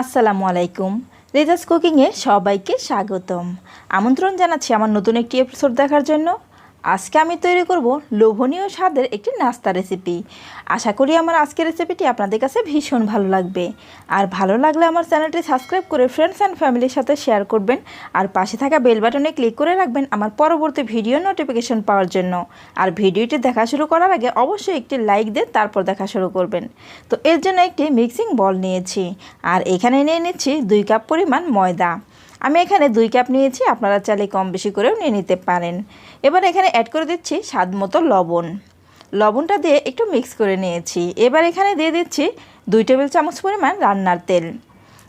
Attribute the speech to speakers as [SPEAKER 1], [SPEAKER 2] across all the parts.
[SPEAKER 1] আসসালামু আলাইকুম। রেজাস কুকিংয়ে সবাইকে স্বাগতম। আমন্ত্রণ জানাচ্ছি আমার নতুন একটি এপিসোড দেখার জন্য। আজকে আমি তৈরি করব লোভনীয় স্বাদের একটি নাস্তা রেসিপি আশা করি আমার আজকের রেসিপিটি আপনাদের কাছে ভীষণ ভালো লাগবে। আর ভালো লাগলে আমার চ্যানেলটি সাবস্ক্রাইব করে ফ্রেন্ডস অ্যান্ড ফ্যামিলির সাথে শেয়ার করবেন। আর পাশে থাকা বেল বাটনে ক্লিক করে রাখবেন আমার পরবর্তী ভিডিও নোটিফিকেশন পাওয়ার জন্য। আর ভিডিওটি দেখা শুরু করার আগে অবশ্যই একটি লাইক দিয়ে তারপর দেখা শুরু করবেন। তো এর জন্য একটি মিক্সিং বল নিয়েছি। আর এখানে নিয়ে নিচ্ছি দুই কাপ পরিমাণ ময়দা। আমি এখানে দুই কাপ নিয়েছি, আপনারা চাইলে কম বেশি করেও নিয়ে নিতে পারেন। এবার এখানে অ্যাড করে দিচ্ছি স্বাদ মতো লবণ। লবণটা দিয়ে একটু মিক্স করে নিয়েছি। এবার এখানে দিয়ে দিচ্ছি দুই টেবিল চামচ পরিমাণ রান্নার তেল।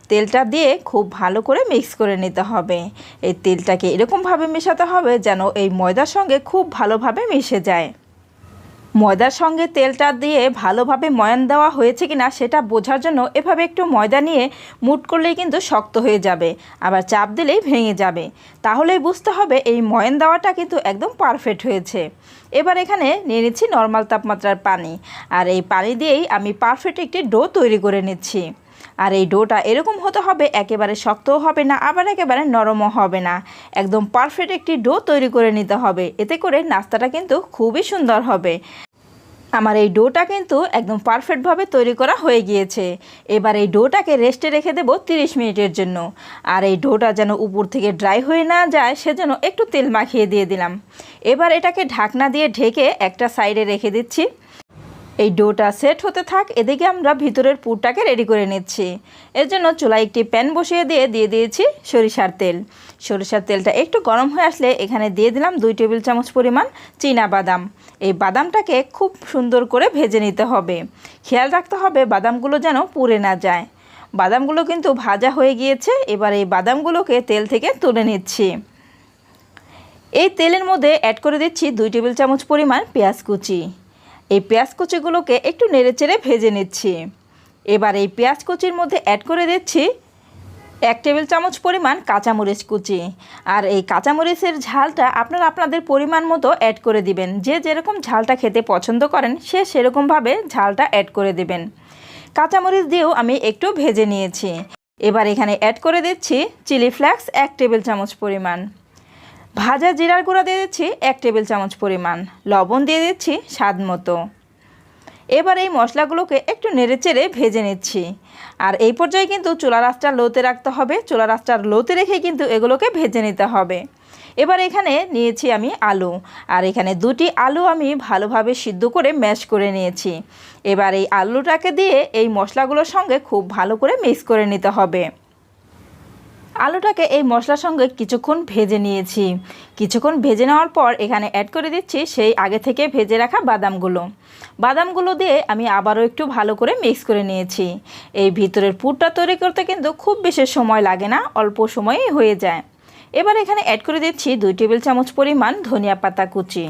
[SPEAKER 1] তেলটা দিয়ে খুব ভালো করে মিক্স করে নিতে হবে। এই তেলটাকে এরকমভাবে মেশাতে হবে যেন এই ময়দার সঙ্গে খুব ভালোভাবে মিশে যায়। ময়দার সঙ্গে তেলটা দিয়ে ভালোভাবে ময়ান দেওয়া হয়েছে কিনা সেটা বোঝার জন্য এভাবে একটু ময়দা নিয়ে মুট করলেই কিন্তু শক্ত হয়ে যাবে, আবার চাপ দিলেই ভেঙে যাবে। তাহলেই বুঝতে হবে এই ময়ান দেওয়াটা কিন্তু একদম পারফেক্ট হয়েছে। এবার এখানে নিয়ে নিচ্ছি নর্মাল তাপমাত্রার পানি, আর এই পানি দিয়েই আমি পারফেক্ট একটি ডো তৈরি করে নিচ্ছি। আর এই ডোটা এরকম হতে হবে, একেবারে শক্তও হবে না, আবার একেবারে নরমও হবে না। একদম পারফেক্ট একটি ডো তৈরি করে নিতে হবে, এতে করে নাস্তাটা কিন্তু খুবই সুন্দর হবে। আমার এই ডোটা কিন্তু একদম পারফেক্টভাবে তৈরি করা হয়ে গিয়েছে। এবার এই ডোটাকে রেস্টে রেখে দেবো তিরিশ মিনিটের জন্য। আর এই ডোটা যেন উপর থেকে ড্রাই হয়ে না যায়, সেজন্য একটু তেল মাখিয়ে দিয়ে দিলাম। এবার এটাকে ঢাকনা দিয়ে ঢেকে একটা সাইডে রেখে দিচ্ছি। এই ডোটা সেট হতে থাক, এদিকে আমরা ভিতরের পুরটাকে রেডি করে নিচ্ছি। এর জন্য চুলায় একটি প্যান বসিয়ে দিয়ে দিয়ে দিয়েছি সরিষার তেল। সরিষার তেলটা একটু গরম হয়ে আসলে এখানে দিয়ে দিলাম দুই টেবিল চামচ পরিমাণ চীনা বাদাম। এই বাদামটাকে খুব সুন্দর করে ভেজে নিতে হবে। খেয়াল রাখতে হবে বাদামগুলো যেন পুড়ে না যায়। বাদামগুলো কিন্তু ভাজা হয়ে গিয়েছে, এবার এই বাদামগুলোকে তেল থেকে তুলে নিচ্ছি। এই তেলের মধ্যে অ্যাড করে দিচ্ছি দুই টেবিল চামচ পরিমাণ পেঁয়াজ কুচি। এই পেঁয়াজ কুচিগুলোকে একটু নেড়েচেড়ে ভেজে নিচ্ছি। এবার এই পেঁয়াজ কুচির মধ্যে অ্যাড করে দিচ্ছি এক টেবিল চামচ পরিমাণ কাঁচামরিচ কুচি। আর এই কাঁচামরিচের ঝালটা আপনারা আপনাদের পরিমাণ মতো অ্যাড করে দিবেন। যে যেরকম ঝালটা খেতে পছন্দ করেন, সে সেরকমভাবে ঝালটা অ্যাড করে দেবেন। কাঁচামরিচ দিয়েও আমি একটু ভেজে নিয়েছি। এবার এখানে অ্যাড করে দিচ্ছি চিলি ফ্লেক্স এক টেবিল চামচ পরিমাণ। ভাজা জিরার গুঁড়া দিয়ে দিচ্ছি এক টেবিল চামচ পরিমাণ। লবণ দিয়ে দিচ্ছি স্বাদ মতো। এবার এই মশলাগুলোকে একটু নেড়েচেড়ে ভেজে নিচ্ছি। আর এই পর্যায়ে কিন্তু চুলা রাস্তার লোতে রাখতে হবে। চুলা রাস্তার লোতে রেখে কিন্তু এগুলোকে ভেজে নিতে হবে। এবার এখানে নিয়েছি আমি আলু। আর এখানে দুটি আলু আমি ভালোভাবে সিদ্ধ করে ম্যাশ করে নিয়েছি। এবার এই আলুটাকে দিয়ে এই মশলাগুলোর সঙ্গে খুব ভালো করে মিক্স করে নিতে হবে। আলুটাকে এই মশলার সঙ্গে কিছুক্ষণ ভেজে নিয়েছি। কিছুক্ষণ ভেজে নেওয়ার পর এখানে অ্যাড করে দিচ্ছি সেই আগে থেকে ভেজে রাখা বাদামগুলো। বাদামগুলো দিয়ে আমি আবারও একটু ভালো করে মিক্স করে নিয়েছি। এই ভিতরের পুরটা তৈরি করতে কিন্তু খুব বেশি সময় লাগে না, অল্প সময়েই হয়ে যায়। এবার এখানে অ্যাড করে দিচ্ছি দুই টেবিল চামচ পরিমাণ ধনিয়া পাতা কুচি।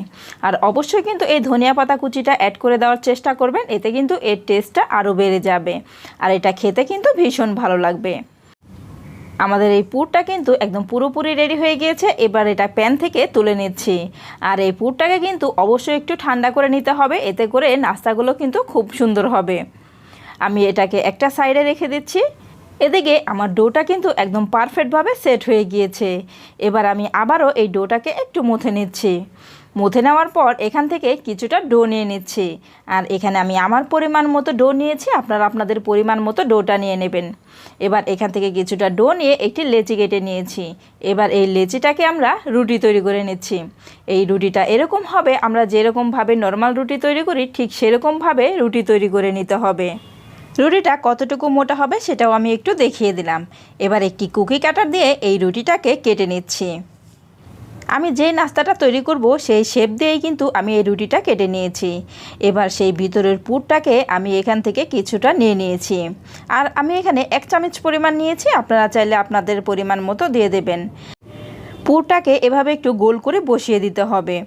[SPEAKER 1] আর অবশ্যই কিন্তু এই ধনিয়া পাতা কুচিটা অ্যাড করে দেওয়ার চেষ্টা করবেন, এতে কিন্তু এর টেস্টটা আরও বেড়ে যাবে। আর এটা খেতে কিন্তু ভীষণ ভালো লাগবে। আমাদের এই পুরটা কিন্তু একদম পুরোপুরি রেডি হয়ে গিয়েছে। এবার এটা প্যান থেকে তুলে নিচ্ছি। আর এই পুরটাকে কিন্তু অবশ্যই একটু ঠান্ডা করে নিতে হবে। এতে করে নাস্তাগুলো কিন্তু খুব সুন্দর হবে। আমি এটাকে একটা সাইডে রেখে দিচ্ছি। এদিকে আমার ডোটা কিন্তু একদম পারফেক্টভাবে সেট হয়ে গিয়েছে। এবার আমি আবারও এই ডোটাকে একটু মুথে নিচ্ছি। মুথে নেওয়ার পর এখান থেকে কিছুটা ডো নিয়ে নিচ্ছি। আর এখানে আমি আমার পরিমাণ মতো ডো নিয়েছি, আপনারা আপনাদের পরিমাণ মতো ডোটা নিয়ে নেবেন। এবার এখান থেকে কিছুটা ডো নিয়ে একটি লেচি কেটে নিয়েছি। এবার এই লেচিটাকে আমরা রুটি তৈরি করে নিচ্ছি। এই রুটিটা এরকম হবে, আমরা যেরকমভাবে নর্মাল রুটি তৈরি করি, ঠিক সেরকমভাবে রুটি তৈরি করে নিতে হবে। রুটিটা কতটুকু মোটা হবে সেটাও আমি একটু দেখিয়ে দিলাম। এবার একটি কুকি কাটার দিয়ে এই রুটিটাকে কেটে নিচ্ছি। আমি যে নাস্তাটা তৈরি করব, সেই শেপ দিয়েই কিন্তু আমি এই রুটিটা কেটে নিয়েছি। এবার সেই ভিতরের পুরটাকে আমি এখান থেকে কিছুটা নিয়ে নিয়েছি। আর আমি এখানে এক চামচ পরিমাণ নিয়েছি, আপনারা চাইলে আপনাদের পরিমাণ মতো দিয়ে দেবেন। পুরটাকে এভাবে একটু গোল করে বসিয়ে দিতে হবে।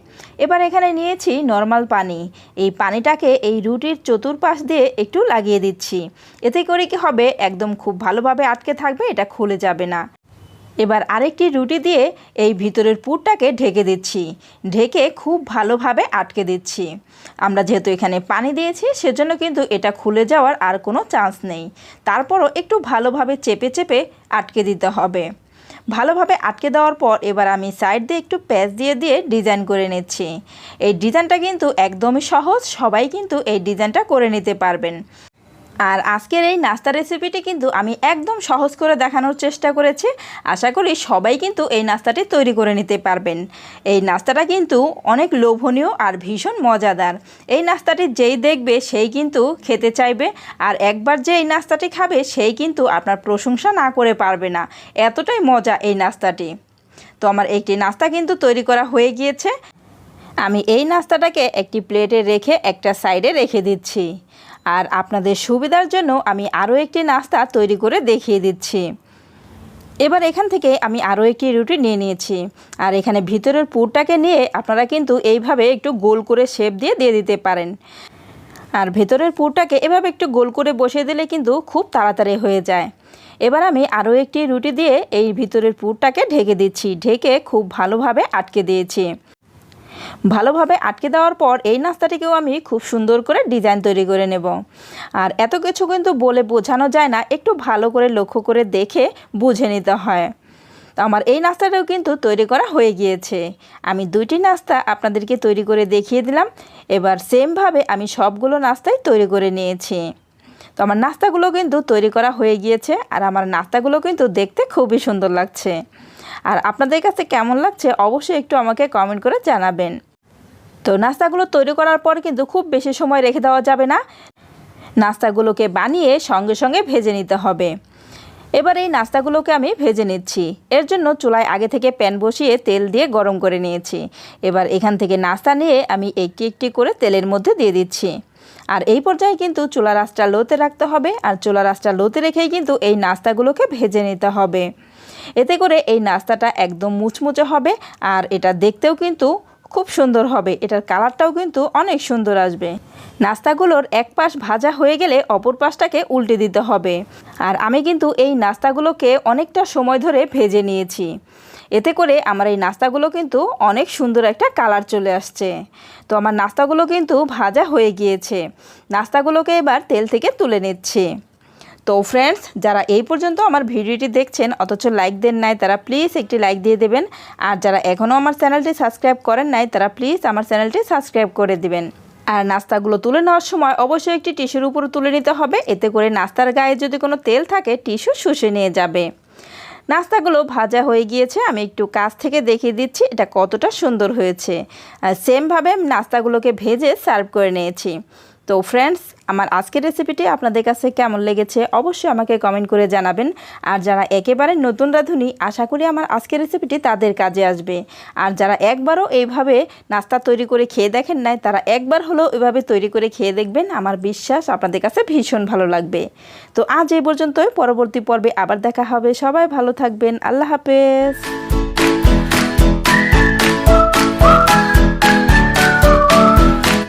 [SPEAKER 1] এবার এখানে নিয়েছি নর্মাল পানি। এই পানিটাকে এই রুটির চতুর্পাশ দিয়ে একটু লাগিয়ে দিচ্ছি। এতে করে কি হবে, একদম খুব ভালোভাবে আটকে থাকবে, এটা খুলে যাবে না। এবার আরেকটি রুটি দিয়ে এই ভিতরের পুরটাকে ঢেকে দিচ্ছি। ঢেকে খুব ভালোভাবে আটকে দিচ্ছি। আমরা যেহেতু এখানে পানি দিয়েছি, সেজন্য কিন্তু এটা খুলে যাওয়ার আর কোনো চান্স নেই। তারপরও একটু ভালোভাবে চেপে চেপে আটকে দিতে হবে। ভালোভাবে আটকে দেওয়ার পর এবার আমি সাইড দিয়ে একটু প্যাচ দিয়ে দিয়ে ডিজাইন করে নিচ্ছি। এই ডিজাইনটা কিন্তু একদমই সহজ, সবাই কিন্তু এই ডিজাইনটা করে নিতে পারবেন। আর আজকের এই নাস্তা রেসিপিটি কিন্তু আমি একদম সহজ করে দেখানোর চেষ্টা করেছি। আশা করি সবাই কিন্তু এই নাস্তাটি তৈরি করে নিতে পারবেন। এই নাস্তাটা কিন্তু অনেক লোভনীয় আর ভীষণ মজাদার। এই নাস্তাটি যেই দেখবে সেই কিন্তু খেতে চাইবে আর একবার যে এই নাস্তাটি খাবে সেই কিন্তু আপনার প্রশংসা না করে পারবে না। এতটাই মজা এই নাস্তাটি। তো আমার একটি নাস্তা কিন্তু তৈরি করা হয়ে গিয়েছে। আমি এই নাস্তাটাকে একটি প্লেটে রেখে একটা সাইডে রেখে দিচ্ছি। আর আপনাদের সুবিধার জন্য আমি আরও একটি নাস্তা তৈরি করে দেখিয়ে দিচ্ছি। এবার এখান থেকে আমি আরও একটি রুটি নিয়ে নিয়েছি। আর এখানে ভিতরের পুরটাকে নিয়ে আপনারা কিন্তু এইভাবে একটু গোল করে শেপ দিয়ে দিয়ে দিতে পারেন। আর ভেতরের পুরটাকে এভাবে একটু গোল করে বসিয়ে দিলে কিন্তু খুব তাড়াতাড়ি হয়ে যায়। এবার আমি আরও একটি রুটি দিয়ে এই ভিতরের পুরটাকে ঢেকে দিচ্ছি। ঢেকে খুব ভালোভাবে আটকে দিয়েছি। ভালোভাবে আটকে দেওয়ার পর এই নাস্তাটিকেও আমি খুব সুন্দর করে ডিজাইন তৈরি করে নেব। আর এত কিছু কিন্তু বলে বোঝানো যায় না, একটু ভালো করে লক্ষ্য করে দেখে বুঝে নিতে হয়। তো আমার এই নাস্তাটাও কিন্তু তৈরি করা হয়ে গিয়েছে। আমি দুইটি নাস্তা আপনাদেরকে তৈরি করে দেখিয়ে দিলাম। এবার সেমভাবে আমি সবগুলো নাস্তাই তৈরি করে নিয়েছি। তো আমার নাস্তাগুলো কিন্তু তৈরি করা হয়ে গিয়েছে, আর আমার নাস্তাগুলো কিন্তু দেখতে খুবই সুন্দর লাগছে। আর আপনাদের কাছে কেমন লাগছে অবশ্যই একটু আমাকে কমেন্ট করে জানাবেন। তো নাস্তাগুলো তৈরি করার পর কিন্তু খুব বেশি সময় রেখে দেওয়া যাবে না। নাস্তাগুলোকে বানিয়ে সঙ্গে সঙ্গে ভেজে নিতে হবে। এবার এই নাস্তাগুলোকে আমি ভেজে নিচ্ছি। এর জন্য চুলায় আগে থেকে প্যান বসিয়ে তেল দিয়ে গরম করে নিয়েছি। এবার এখান থেকে নাস্তা নিয়ে আমি একটি একটি করে তেলের মধ্যে দিয়ে দিচ্ছি। আর এই পর্যায়ে কিন্তু চুলা রাসটা লোতে রাখতে হবে। আর চুলা রাসটা লোতে রেখেই কিন্তু এই নাস্তাগুলোকে ভেজে নিতে হবে। এতে করে এই নাস্তাটা একদম মুচমুচে হবে আর এটা দেখতেও কিন্তু খুব সুন্দর হবে। এটার কালারটাও কিন্তু অনেক সুন্দর আসবে। নাস্তাগুলোর এক পাশ ভাজা হয়ে গেলে অপর পাশটাকে উল্টে দিতে হবে। আর আমি কিন্তু এই নাস্তাগুলোকে অনেকটা সময় ধরে ভেজে নিয়েছি। এতে করে আমার এই নাস্তাগুলো কিন্তু অনেক সুন্দর একটা কালার চলে আসছে। তো আমার নাস্তাগুলো কিন্তু ভাজা হয়ে গিয়েছে। নাস্তাগুলোকে এবার তেল থেকে তুলে নিচ্ছি। তো ফ্রেন্ডস যারা এই পর্যন্ত আমার ভিডিওটি দেখছেন, অথচ লাইক দেন নাই, তারা প্লিজ একটি লাইক দিয়ে দেবেন। আর যারা এখনও আমার চ্যানেলটি সাবস্ক্রাইব করেন নাই, তারা প্লিজ আমার চ্যানেলটি সাবস্ক্রাইব করে দিবেন। আর নাস্তাগুলো তুলে নেওয়ার সময় অবশ্যই একটি টিস্যুর উপর তুলে নিতে হবে, এতে করে নাস্তার গায়ে যদি কোনো তেল থাকে টিস্যু শুষে নিয়ে যাবে। নাস্তাগুলো ভাজা হয়ে গিয়েছে, আমি একটু কাছ থেকে দেখিয়ে দিচ্ছি এটা কতটা সুন্দর হয়েছে। আর সেমভাবে নাস্তাগুলোকে ভেজে সার্ভ করে নিয়েছি। তো ফ্রেন্ডস আমার আজকের রেসিপিটি আপনাদের কাছে কেমন লেগেছে অবশ্যই আমাকে কমেন্ট করে জানাবেন। আর যারা একেবারে নতুন রাঁধুনি, আশা করি আমার আজকের রেসিপিটি তাদের কাজে আসবে। আর যারা একবারও এইভাবে নাস্তা তৈরি করে খেয়ে দেখেন নাই, তারা একবার হলেও এভাবে তৈরি করে খেয়ে দেখবেন। আমার বিশ্বাস আপনাদের কাছে ভীষণ ভালো লাগবে। তো আজ এই পর্যন্তই, পরবর্তী পর্বে আবার দেখা হবে। সবাই ভালো থাকবেন। আল্লাহ হাফেজ।